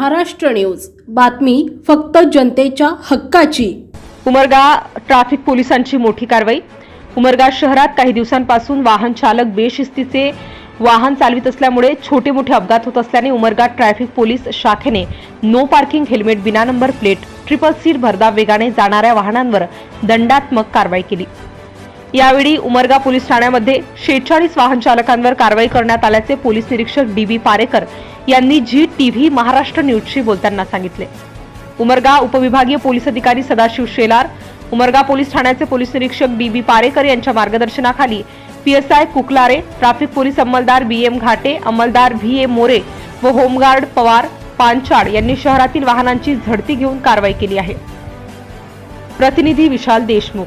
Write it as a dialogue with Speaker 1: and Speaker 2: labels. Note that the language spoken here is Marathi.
Speaker 1: महाराष्ट्र न्यूज. बातमी फक्त जनतेच्या हक्काची.
Speaker 2: उमरगा ट्रॅफिक पोलिसांची मोठी कारवाई. उमरगा शहरात काही दिवसांपासून वाहन चालक बेशिस्तीचे वाहन चालवित असल्यामुळे छोटे मोठे अपघात होत असल्याने उमरगा ट्रॅफिक पोलीस शाखेने नो पार्किंग हेल्मेट बिना नंबर प्लेट ट्रिपल सीट भरदा वेगाने जाणाऱ्या वाहनांवर दंडात्मक कारवाई केली. यावेळी उमरगा पोलीस ठाण्यामध्ये शेहेचाळीस वाहन चालकांवर कारवाई करण्यात आल्याचे पोलीस निरीक्षक डी बी पारेकर यांनी जी टीव्ही महाराष्ट्र न्यूजशी बोलताना सांगितले. उमरगा उपविभागीय पोलीस अधिकारी सदाशिव शेलार उमरगा पोलीस ठाण्याचे पोलीस निरीक्षक बी बी पारेकर यांच्या मार्गदर्शनाखाली पीएसआय कुकलारे ट्रॅफिक पोलीस अंमलदार बी एम घाटे अंमलदार व्ही ए मोरे व होमगार्ड पवार पांचाड यांनी शहरातील वाहनांची झडती घेऊन कारवाई केली आहे. प्रतिनिधी विशाल देशमुख.